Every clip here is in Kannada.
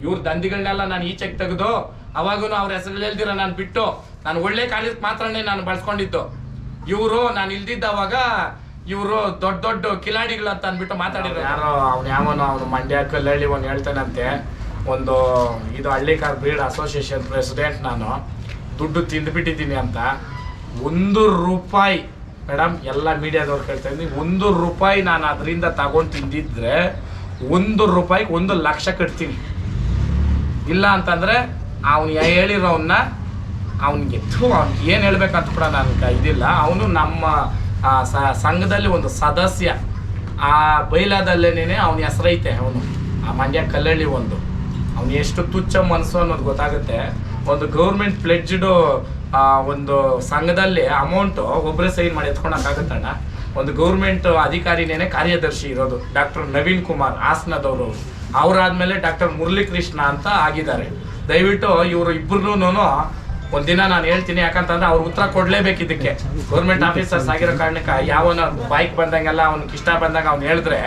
ಇವ್ರ ದಂಧಿಗಳನ್ನೆಲ್ಲ ನಾನು ಈಚೆಗೆ ತೆಗೆದು ಅವಾಗೂ ಅವ್ರ ಹೆಸರು ಹೇಳ್ದಿರ ನಾನು ಬಿಟ್ಟು, ನಾನು ಒಳ್ಳೆ ಕಾರ್ಯಕ್ಕೆ ಮಾತ್ರನೇ ನಾನು ಬಳಸ್ಕೊಂಡಿದ್ದು. ಇವರು, ನಾನು ಇಲ್ದಿದ್ದವಾಗ ಇವರು ದೊಡ್ಡ ದೊಡ್ಡ ಕಿಲಾಡಿಗಳು ಅಂತ ಅಂದ್ಬಿಟ್ಟು ಮಾತಾಡಿದ್ರು ಯಾರೋ, ಅವ್ನು ಯಾವನೋ ಅವನು ಮಂಡ್ಯ ಕಲ್ಲಳ್ಳಿ ಒಂದು ಹೇಳ್ತಾನಂತೆ. ಒಂದು ಇದು ಹಳ್ಳಿಕಾರ್ ಬ್ರೀಡ್ ಅಸೋಸಿಯೇಷನ್ ಪ್ರೆಸಿಡೆಂಟ್ ನಾನು. ದುಡ್ಡು ತಿಂದ್ಬಿಟ್ಟಿದ್ದೀನಿ ಅಂತ. ಒಂದು ರೂಪಾಯಿ ಮೇಡಮ್ ಎಲ್ಲ ಮೀಡಿಯಾದವ್ರು ಕೇಳ್ತಾ ಇದ್ದೀನಿ. ಒಂದು ರೂಪಾಯಿ ನಾನು ಅದರಿಂದ ತಗೊಂಡು ತಿಂದಿದ್ರೆ, ಒಂದು ರೂಪಾಯಿಗೆ ಒಂದು ಲಕ್ಷ ಕಟ್ತೀನಿ. ಇಲ್ಲ ಅಂತಂದ್ರೆ ಅವನು ಹೇಳಿರೋವನ್ನ ಅವನಿಗೆ ಅವ್ನಿಗೆ ಏನು ಹೇಳ್ಬೇಕಂತ ಕೂಡ ನನಗೆ ಇದಿಲ್ಲ. ಅವನು ನಮ್ಮ ಸಂಘದಲ್ಲಿ ಒಂದು ಸದಸ್ಯ. ಆ ಬೈಲಾದಲ್ಲೇನೆ ಅವನ ಹೆಸರೈತೆ ಅವನು. ಆ ಮಂಡ್ಯ ಕಲ್ಲಳ್ಳಿ ಒಂದು. ಅವನು ಎಷ್ಟು ತುಚ್ಚ ಮನಸ್ಸು ಅನ್ನೋದು ಗೊತ್ತಾಗುತ್ತೆ. ಒಂದು ಗೌರ್ಮೆಂಟ್ ಪ್ಲೆಡ್ಜ್ಡು ಒಂದು ಸಂಘದಲ್ಲಿ ಅಮೌಂಟು ಒಬ್ಬರೇ ಸೈನ್ ಮಾಡಿ ಎತ್ಕೊಳಕ್ಕಾಗತ್ತಣ್ಣ ಒಂದು ಗೌರ್ಮೆಂಟ್ ಅಧಿಕಾರಿನೇನೆ ಕಾರ್ಯದರ್ಶಿ ಇರೋದು ಡಾಕ್ಟರ್ ನವೀನ್ ಕುಮಾರ್ ಹಾಸನದವರು ಅವರಾದ್ಮೇಲೆ ಡಾಕ್ಟರ್ ಮುರಳೀಕೃಷ್ಣ ಅಂತ ಆಗಿದ್ದಾರೆ. ದಯವಿಟ್ಟು ಇವರು ಇಬ್ಬರೂ ಒಂದಿನ ನಾನು ಹೇಳ್ತೀನಿ, ಯಾಕಂತಂದ್ರೆ ಅವ್ರು ಉತ್ತರ ಕೊಡ್ಲೇಬೇಕು ಇದಕ್ಕೆ. ಗೌರ್ಮೆಂಟ್ ಆಫೀಸರ್ಸ್ ಆಗಿರೋ ಕಾರಣಕ್ಕೆ ಯಾವನ ಬೈಕ್ ಬಂದಂಗೆಲ್ಲ ಅವ್ನಿಗೆ ಇಷ್ಟ ಬಂದಾಗ ಅವ್ನು ಹೇಳಿದ್ರೆ,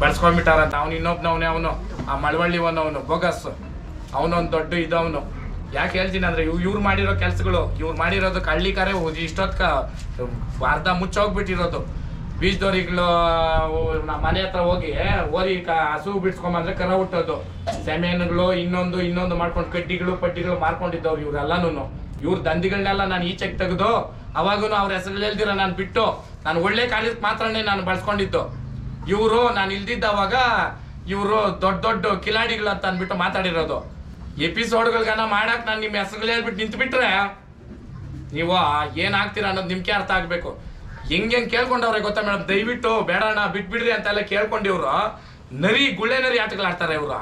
ಬಳಸ್ಕೊಂಡ್ಬಿಟ್ಟಾರಂತ, ಅವ್ನು ಇನ್ನೊಬ್ನವನೇ ಅವನು. ಆ ಮಳವಳ್ಳಿವನು ಅವನು ಬೋಗಸ್. ಅವನೊಂದು ದೊಡ್ಡ ಇದವನು. ಯಾಕೆ ಹೇಳ್ತೀನಿ ಅಂದ್ರೆ, ಇವ್ ಇವ್ರು ಮಾಡಿರೋ ಕೆಲಸಗಳು, ಇವ್ರು ಮಾಡಿರೋದಕ್ಕೆ ಹಳ್ಳಿಕಾರೇ ಇಷ್ಟೊತ್ಕ ಅರ್ಧ ಮುಚ್ಚೋಗ್ಬಿಟ್ಟಿರೋದು. ಬೀಜದವ್ರಿಗಳು ನಮ್ಮ ಮನೆ ಹತ್ರ ಹೋಗಿ ಓರಿ ಕ- ಹಸು ಬಿಡ್ಸ್ಕೊಂಬಂದ್ರೆ ಕರ ಹುಟ್ಟೋದು. ಸೆಮೆನ್ಗಳು ಇನ್ನೊಂದು ಇನ್ನೊಂದು ಮಾಡ್ಕೊಂಡು ಕಡ್ಡಿಗಳು ಪಟ್ಟಿಗಳು ಮಾರ್ಕೊಂಡಿದ್ದವ್ರು ಇವ್ರೆಲ್ಲಾನು ಇವ್ರ ದಂಧಿಗಳನ್ನೆಲ್ಲ ನಾನು ಈಚೆಗೆ ತೆಗೆದು ಅವಾಗೂ ಅವ್ರ ಹೆಸರು ಹೇಳ್ದಿರ ನಾನು ಬಿಟ್ಟು, ನಾನು ಒಳ್ಳೆ ಕಾರ್ಯಕ್ಕೆ ಮಾತ್ರನೇ ನಾನು ಬಳಸ್ಕೊಂಡಿದ್ದು. ಇವರು, ನಾನು ಇಲ್ದಿದ್ದವಾಗ ಇವರು ದೊಡ್ಡ ದೊಡ್ಡ ಕಿಲಾಡಿಗಳು ಅಂತ ಅಂದ್ಬಿಟ್ಟು ಮಾತಾಡಿರೋದು. ಎಪಿಸೋಡ್ಗಳ್ಗನ ಮಾಡಕ್ಕೆ ನಾನು ನಿಮ್ಮ ಹೆಸರು ಹೇಳ್ಬಿಟ್ಟು ನಿಂತ್ಬಿಟ್ರೆ, ನೀವು ಏನಾಗ್ತೀರಾ ಅನ್ನೋದು ನಿಮ್ಗೆ ಅರ್ಥ ಆಗ್ಬೇಕು. ಹೆಂಗ್ ಕೇಳ್ಕೊಂಡವ್ರೆ ಗೊತ್ತಾ ಮೇಡಮ್ ದಯವಿಟ್ಟು ಬೇಡಣ್ಣ, ಬಿಟ್ಬಿಡ್ರಿ ಅಂತೆಲ್ಲ ಕೇಳ್ಕೊಂಡಿವ್ರು. ನರಿ ಗುಳ್ಳೆ ನರಿ ಆಟಗಳು ಆಡ್ತಾರೆ ಇವ್ರು.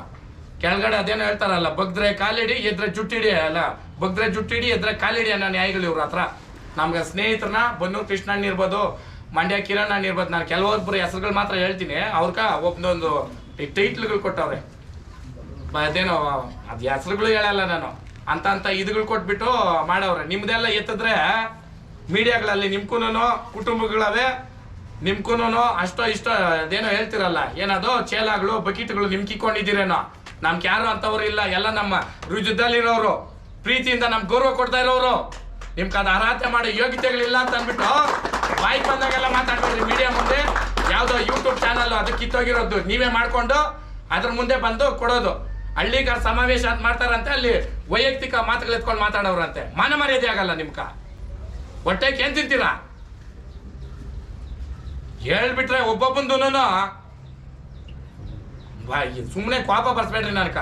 ಕೆಳಗಡೆ ಅದೇನೋ ಹೇಳ್ತಾರಲ್ಲ, ಬಗ್ದ್ರೆ ಕಾಲಿಡಿ, ಎದ್ರೆ ಜುಟ್ಟಿಡಿ ಅಲ್ಲ. ಬಗ್ದ್ರೆ ಜುಟ್ಟಿಡಿ, ಎದ್ರೆ ಕಾಲಿಡಿ ಅನ್ನೋ ನ್ಯಾಯಗಳು ಇವ್ರ ಹತ್ರ. ನಮ್ಗೆ ಸ್ನೇಹಿತರನ್ನ ಬನ್ನೂರು ಕೃಷ್ಣಣ್ಣ ಇರ್ಬೋದು, ಮಂಡ್ಯ ಕಿರಣ್ ಅಣ್ಣ ಇರ್ಬೋದು, ನಾನು ಕೆಲವೊಬ್ಬರು ಹೆಸರುಗಳು ಮಾತ್ರ ಹೇಳ್ತೀನಿ. ಅವ್ರಕ ಒಬ್ಬನೊಂದು ಟೈಟ್ಲ್ಗಳು ಕೊಟ್ಟವ್ರೆ. ಅದೇನೋ, ಅದ್ ಹೆಸರುಗಳು ಹೇಳಲ್ಲ ನಾನು. ಅಂತ ಅಂತ ಇದುಗಳು ಕೊಟ್ಬಿಟ್ಟು ಮಾಡವ್ರೆ. ನಿಮ್ದೆಲ್ಲ ಎತ್ತಿದ್ರೆ ಮೀಡಿಯಾಗಳಲ್ಲಿ ನಿಮ್ಕೂನು ಕುಟುಂಬಗಳವೇ ನಿಮ್ಕೂನು ಅಷ್ಟೋ ಇಷ್ಟೋ ಅದೇನೋ ಹೇಳ್ತಿರಲ್ಲ, ಏನದು ಚೇಲಾಗಳು ಬಕೀಟ್ಗಳು ನಿಮ್ಕಿಕೊಂಡಿದ್ದೀರೇನೋ. ನಮ್ಗೆ ಯಾರು ಅಂತವ್ರು ಇಲ್ಲ, ಎಲ್ಲ ನಮ್ಮ ರುಜುದಲ್ಲಿರೋರು. ಪ್ರೀತಿಯಿಂದ ನಮ್ಗೆ ಗೌರವ ಕೊಡ್ತಾ ಇರೋರು. ನಿಮ್ಗೆ ಅದು ಅರ್ಹತೆ ಮಾಡೋ ಯೋಗ್ಯತೆಗಳಿಲ್ಲ ಅಂತ ಅಂದ್ಬಿಟ್ಟು ಬಾಯಿ ಬಂದಾಗೆಲ್ಲ ಮಾತಾಡ್ಬೇಡ್ರಿ ಮೀಡಿಯಾ ಮುಂದೆ. ಯಾವುದೋ ಯೂಟ್ಯೂಬ್ ಚಾನಲ್ ಅದು ಕಿತ್ತೋಗಿರೋದು, ನೀವೇ ಮಾಡ್ಕೊಂಡು ಅದ್ರ ಮುಂದೆ ಬಂದು ಕೊಡೋದು. ಹಳ್ಳಿಗಾರ ಸಮಾವೇಶ ಅಂತ ಮಾಡ್ತಾರಂತೆ, ಅಲ್ಲಿ ವೈಯಕ್ತಿಕ ಮಾತುಗಳು ಎತ್ಕೊಂಡು ಮಾತಾಡೋರಂತೆ. ಮಾನ ಮರ್ಯಾದೆ ಆಗಲ್ಲ ನಿಮ್ಕ. ಹೊಟ್ಟೆಗೆ ಏನು ತಿಂತೀರಾ ಹೇಳ್ಬಿಟ್ರೆ ಒಬ್ಬೊಬ್ಬಂದು ಸುಮ್ಮನೆ ಕೋಪ ಬರ್ಸ್ಬೇಡ್ರಿ ನನ್ಕ